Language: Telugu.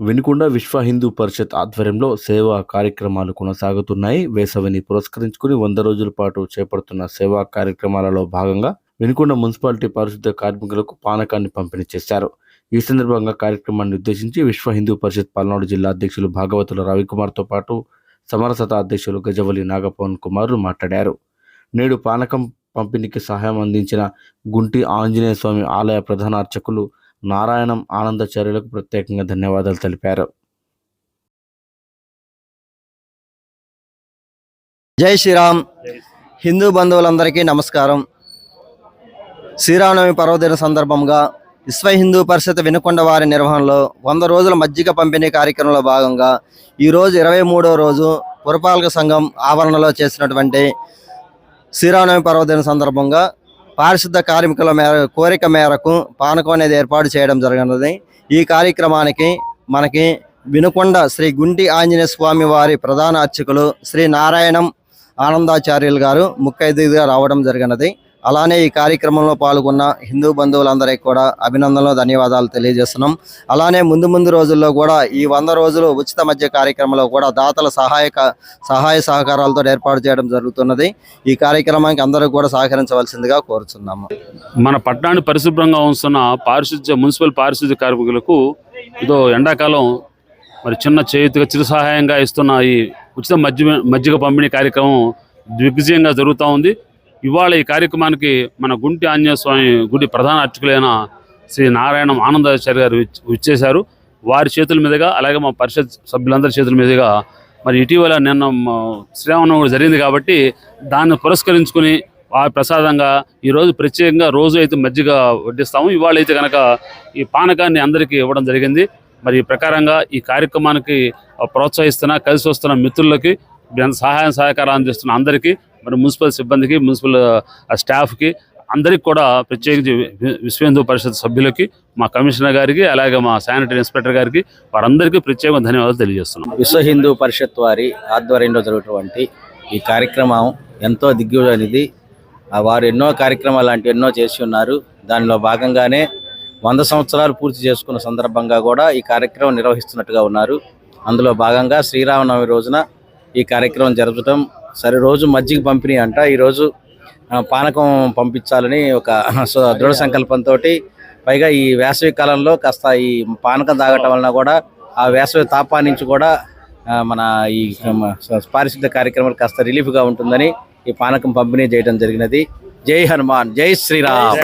వినుకొండ విశ్వ హిందూ పరిషత్ ఆధ్వర్యంలో సేవా కార్యక్రమాలు కొనసాగుతున్నాయి. వేసవిని పురస్కరించుకుని వంద రోజుల పాటు చేపడుతున్న సేవా కార్యక్రమాలలో భాగంగా వినుకొండ మున్సిపాలిటీ పారిశుద్ధ్య కార్మికులకు పానకాన్ని పంపిణీ చేశారు. ఈ సందర్భంగా కార్యక్రమాన్ని ఉద్దేశించి విశ్వ హిందూ పరిషత్ పల్నాడు జిల్లా అధ్యక్షులు భాగవతుల రవికుమార్తో పాటు సమరసత అధ్యక్షులు గజవలి నాగపవన్ కుమార్లు మాట్లాడారు. నేడు పానకం పంపిణీకి సహాయం అందించిన గుంటి ఆంజనేయ స్వామి ఆలయ ప్రధాన అర్చకులు నారాయణం ఆనందచార్యులకు ప్రత్యేకంగా ధన్యవాదాలు తెలిపారు. జై శ్రీరామ్. హిందూ బంధువులందరికీ నమస్కారం. శ్రీరామనవమి పర్వదిన సందర్భంగా విశ్వ హిందూ పరిషత్ వినుకొండ వారి నిర్వహణలో వంద రోజుల మజ్జిగ పంపిణీ కార్యక్రమంలో భాగంగా ఈరోజు ఇరవై మూడో రోజు పురపాలక సంఘం ఆవరణలో చేసినటువంటి శ్రీరామనవమి పర్వదిన సందర్భంగా పారిశుద్ధ కార్మికుల మేర కోరిక మేరకు పానకం అనేది ఏర్పాటు చేయడం జరిగినది. ఈ కార్యక్రమానికి మనకి వినుకొండ శ్రీ గుంటి ఆంజనేయ స్వామి వారి ప్రధాన అర్చకులు శ్రీ నారాయణం ఆనందాచార్యులు గారు ముఖ్య అతిథిగా రావడం జరిగినది. అలానే ఈ కార్యక్రమంలో పాల్గొన్న హిందూ బంధువులందరికీ కూడా అభినందనలు ధన్యవాదాలు తెలియజేస్తున్నాం. అలానే ముందు ముందు రోజుల్లో కూడా ఈ వంద రోజులు ఉచిత మధ్య కార్యక్రమంలో కూడా దాతల సహాయక సహాయ సహకారాలతో ఏర్పాటు చేయడం జరుగుతున్నది. ఈ కార్యక్రమానికి అందరూ కూడా సహకరించవలసిందిగా కోరుచున్నాము మన పట్టణాన్ని పరిశుభ్రంగా ఉంచుతున్న పారిశుద్ధ్య మున్సిపల్ పారిశుద్ధ్య కార్మికులకు ఇదో ఎండాకాలం మరి చిన్న చేతిగా చిరు సహాయంగా ఇస్తున్న ఈ ఉచిత మజ్జి మజ్జిగ పంపిణీ కార్యక్రమం దిగ్విజయంగా జరుగుతూ ఉంది. ఇవాళ ఈ కార్యక్రమానికి మన గుంటి ఆంజనేయ స్వామి గుడి ప్రధాన అర్చకులైన శ్రీ నారాయణం ఆనందాచార్య గారు విచ్- విచ్చేశారు వారి చేతుల మీదుగా అలాగే మా పరిషత్ సభ్యులందరి చేతుల మీదుగా మరి ఇటీవల నిన్న శ్రీరామనవమి జరిగింది కాబట్టి దాన్ని పురస్కరించుకుని ఆ ప్రసాదంగా ఈరోజు ప్రత్యేకంగా రోజు అయితే మజ్జిగ వడ్డిస్తాము. ఇవాళ అయితే కనుక ఈ పానకాన్ని అందరికీ ఇవ్వడం జరిగింది. మరి ఈ ప్రకారంగా ఈ కార్యక్రమానికి ప్రోత్సహిస్తున్న కలిసి వస్తున్న మిత్రులకి ఎంత సహాయం సహకారం అందిస్తున్న అందరికీ మరి మున్సిపల్ సిబ్బందికి మున్సిపల్ స్టాఫ్కి అందరికి కూడా ప్రత్యేకించి విశ్వేందు విశ్వ పరిషత్ సభ్యులకి మా కమిషనర్ గారికి అలాగే మా శానిటరీ ఇన్స్పెక్టర్ గారికి వారందరికీ ప్రత్యేక ధన్యవాదాలు తెలియజేస్తున్నాం. విశ్వ హిందూ పరిషత్ వారి ఆధ్వర్యంలో జరుగుతున్నటువంటి ఈ కార్యక్రమం ఎంతో దిగ్గుజనిది వారు ఎన్నో కార్యక్రమాలు లాంటివి ఎన్నో చేసి ఉన్నారు. దానిలో భాగంగానే వంద సంవత్సరాలు పూర్తి చేసుకున్న సందర్భంగా కూడా ఈ కార్యక్రమం నిర్వహిస్తున్నట్టుగా ఉన్నారు. అందులో భాగంగా శ్రీరామనవమి రోజున ఈ కార్యక్రమం జరపడం సరే రోజు మజ్జిగ పంపిణీ అంట. ఈరోజు పానకం పంపించాలని ఒక దృఢ సంకల్పంతో పైగా ఈ వేసవి కాలంలో కాస్త ఈ పానకం తాగటం వలన కూడా ఆ వేసవి తాపా నుంచి కూడా మన ఈ పారిశుద్ధ కార్యక్రమాలు కాస్త రిలీఫ్గా ఉంటుందని ఈ పానకం పంపిణీ చేయడం జరిగినది. జై హనుమాన్ జై శ్రీరామ్.